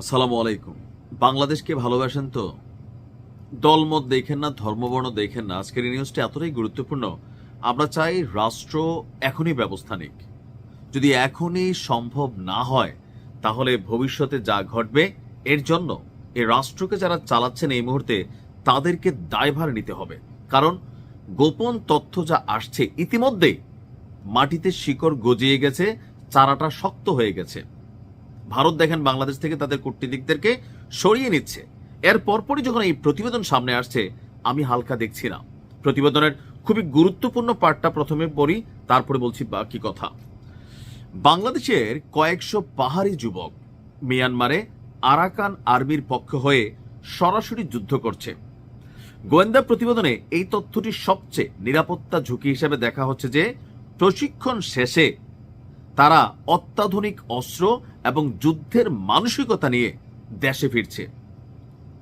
আসসালামু আলাইকুম। বাংলাদেশকে ভালোবাসেন তো? দলমত দেখেন না, ধর্মবর্ণ দেখেন না। আজকের এই নিউজটা এতটাই গুরুত্বপূর্ণ। আমরা চাই রাষ্ট্র এখনই ব্যবস্থা নিক যদি এখনই সম্ভব না হয়, তাহলে ভবিষ্যতে যা ঘটবে, এর জন্য এই রাষ্ট্রকে যারা চালাচ্ছেন এই মুহূর্তে, তাদেরকে দায়ভার নিতে হবে। কারণ গোপন তথ্য যা আসছে, ইতিমধ্যেই মাটিতে শিকড় গজিয়ে গেছে, চারাটা শক্ত হয়ে গেছে। ভারত দেখেন বাংলাদেশ থেকে তাদের কূটনীতিকদেরকে সরিয়ে নিচ্ছে। এর পরপরই যখন এই প্রতিবেদন সামনে আসছে, আমি হালকা দেখছি না। প্রতিবেদনের খুবই গুরুত্বপূর্ণ পার্টটা প্রথমে পড়ি, তারপরে বলছি বাকি কথা। বাংলাদেশের কয়েকশো পাহাড়ি যুবক মিয়ানমারে আরাকান আর্মির পক্ষ হয়ে সরাসরি যুদ্ধ করছে। গোয়েন্দা প্রতিবেদনে এই তথ্যটি সবচেয়ে নিরাপত্তা ঝুঁকি হিসেবে দেখা হচ্ছে যে, প্রশিক্ষণ শেষে তারা অত্যাধুনিক অস্ত্র এবং যুদ্ধের মানসিকতা নিয়ে দেশে ফিরছে।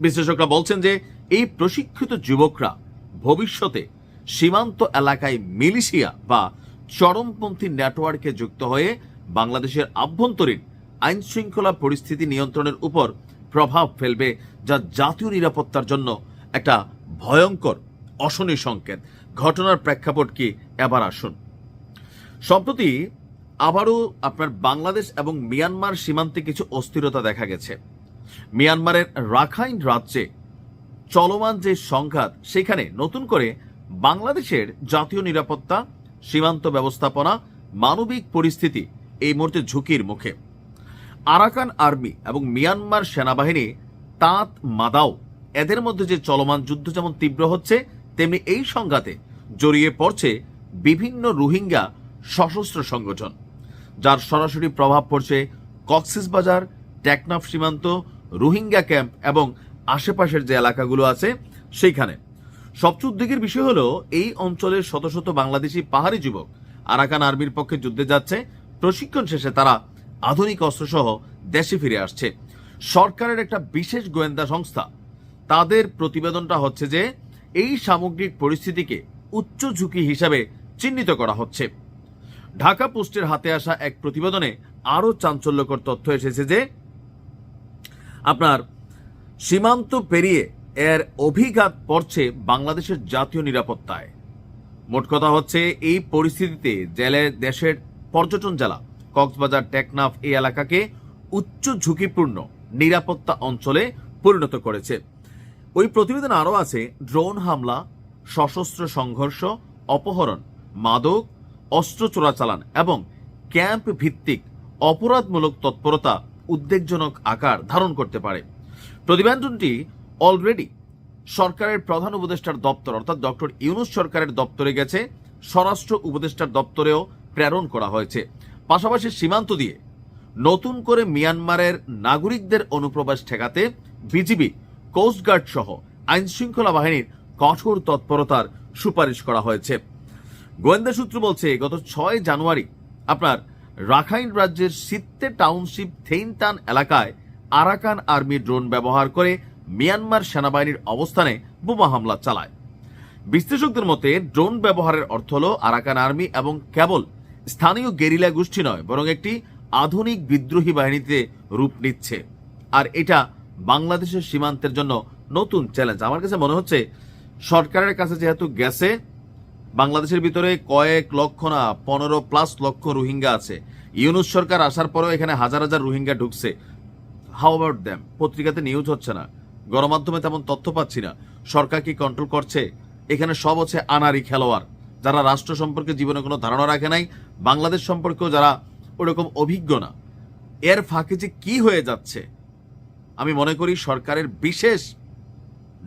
বিশ্লেষকরা বলছেন যে এই প্রশিক্ষিত যুবকরা ভবিষ্যতে সীমান্ত এলাকায় মিলিশিয়া বা চরমপন্থী নেটওয়ার্কে যুক্ত হয়ে বাংলাদেশের আভ্যন্তরীণ আইন শৃঙ্খলা পরিস্থিতি নিয়ন্ত্রণের উপর প্রভাব ফেলবে, যা জাতীয় নিরাপত্তার জন্য একটা ভয়ঙ্কর, অশনি সংকেত। ঘটনার প্রেক্ষাপট কি? এবার আসুন। সম্প্রতি আবারও আপনার বাংলাদেশ এবং মিয়ানমার সীমান্তে কিছু অস্থিরতা দেখা গেছে। মিয়ানমারের রাখাইন রাজ্যে চলমান যে সংঘাত, সেখানে নতুন করে বাংলাদেশের জাতীয় নিরাপত্তা, সীমান্ত ব্যবস্থাপনা, মানবিক পরিস্থিতি এই মুহূর্তে ঝুঁকির মুখে। আরাকান আর্মি এবং মিয়ানমার সেনাবাহিনী তাঁত মাদাও এদের মধ্যে যে চলমান যুদ্ধ যেমন তীব্র হচ্ছে, তেমনি এই সংঘাতে জড়িয়ে পড়ছে বিভিন্ন রোহিঙ্গা সশস্ত্র সংগঠন। যার সরাসরি প্রভাব পড়ছে কক্সিস বাজার, টেকনাফ সীমান্ত, রোহিঙ্গা ক্যাম্প এবং আশেপাশের যে এলাকাগুলো আছে সেইখানে। সবচেয়ে উদ্বেগের বিষয় হলো, এই অঞ্চলের শত শত বাংলাদেশি পাহাড়ি যুবক আরাকান আর্মির পক্ষে যুদ্ধে যাচ্ছে। প্রশিক্ষণ শেষে তারা আধুনিক অস্ত্রসহ দেশে ফিরে আসছে। সরকারের একটা বিশেষ গোয়েন্দা সংস্থা। তাদের প্রতিবেদনটা হচ্ছে যে, এই সামগ্রিক পরিস্থিতিকে উচ্চ ঝুঁকি হিসাবে চিহ্নিত করা হচ্ছে। ঢাকা পোস্টের হাতে আসা এক প্রতিবেদনে আরও চাঞ্চল্যকর তথ্য এসেছে যে, আপনার সীমান্ত পেরিয়ে এর অভিঘাত পড়ছে বাংলাদেশের জাতীয় নিরাপত্তায়। মোট কথা হচ্ছে, এই পরিস্থিতিতে জেলে দেশের পর্যটন জেলা কক্সবাজার, টেকনাফ এই এলাকাকে উচ্চ ঝুঁকিপূর্ণ নিরাপত্তা অঞ্চলে পরিণত করেছে। ওই প্রতিবেদন আরও আছে, ড্রোন হামলা, সশস্ত্র সংঘর্ষ, অপহরণ, মাদক অস্ত্র চোরাচালান এবং ক্যাম্প ভিত্তিক অপরাধমূলক তৎপরতা উদ্বেগজনক আকার ধারণ করতে পারে। প্রতিবেদনটি অলরেডি সরকারের প্রধান উপদেষ্টার দপ্তর, অর্থাৎ ডক্টর ইউনুস সরকারের দপ্তরে গেছে। স্বরাষ্ট্র উপদেষ্টার দপ্তরেও প্রেরণ করা হয়েছে। পাশাপাশি সীমান্ত দিয়ে নতুন করে মিয়ানমারের নাগরিকদের অনুপ্রবেশ ঠেকাতে বিজিবি, কোস্টগার্ড সহ আইনশৃঙ্খলা বাহিনীর কঠোর তৎপরতার সুপারিশ করা হয়েছে। গোয়েন্দা সূত্র বলছে, গত ছয় জানুয়ারি আপনার রাখাইন রাজ্যের সিত্তে টাউনশিপ থেইনতান এলাকায় আরাকান আর্মি ড্রোন ব্যবহার করে মিয়ানমার সেনাবাহিনীর অবস্থানে বোমা হামলা চালায়। বিশ্লেষকদের মতে, ড্রোন ব্যবহারের অর্থ হল আরাকান আর্মি এবং কেবল স্থানীয় গেরিলা গোষ্ঠী নয়, বরং একটি আধুনিক বিদ্রোহী বাহিনীতে রূপ নিচ্ছে। আর এটা বাংলাদেশের সীমান্তের জন্য নতুন চ্যালেঞ্জ। আমার কাছে মনে হচ্ছে, সরকারের কাছে যেহেতু গেছে বাংলাদেশের ভিতরে কয়েক লক্ষ না, পনেরো প্লাস লক্ষ রোহিঙ্গা আছে। ইউনুস সরকার আসার পরেও এখানে হাজার হাজার রোহিঙ্গা ঢুকছে। হাউ অ্যাবাউট দ্যাম পত্রিকাতে নিউজ হচ্ছে না। গণমাধ্যমে তেমন তথ্য পাচ্ছি না। সরকার কি কন্ট্রোল করছে? এখানে সব হচ্ছে আনারি খেলোয়াড়। যারা রাষ্ট্র সম্পর্কে জীবনে কোনো ধারণা রাখে নাই, বাংলাদেশ সম্পর্কেও যারা ওরকম অভিজ্ঞ না, এর ফাঁকে যে কি হয়ে যাচ্ছে? আমি মনে করি সরকারের বিশেষ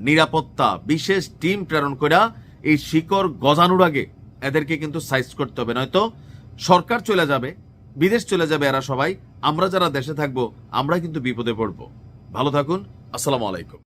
নিরাপত্তা, বিশেষ টিম প্রেরণ করা এই শিকড় গজানোর আগে এদেরকে কিন্তু সাইজ করতে হবে, নয়তো সরকার চলে যাবে, বিদেশ চলে যাবে এরা সবাই। আমরা যারা দেশে থাকব আমরা কিন্তু বিপদে পড়ব। ভালো থাকুন, আসসালামু আলাইকুম।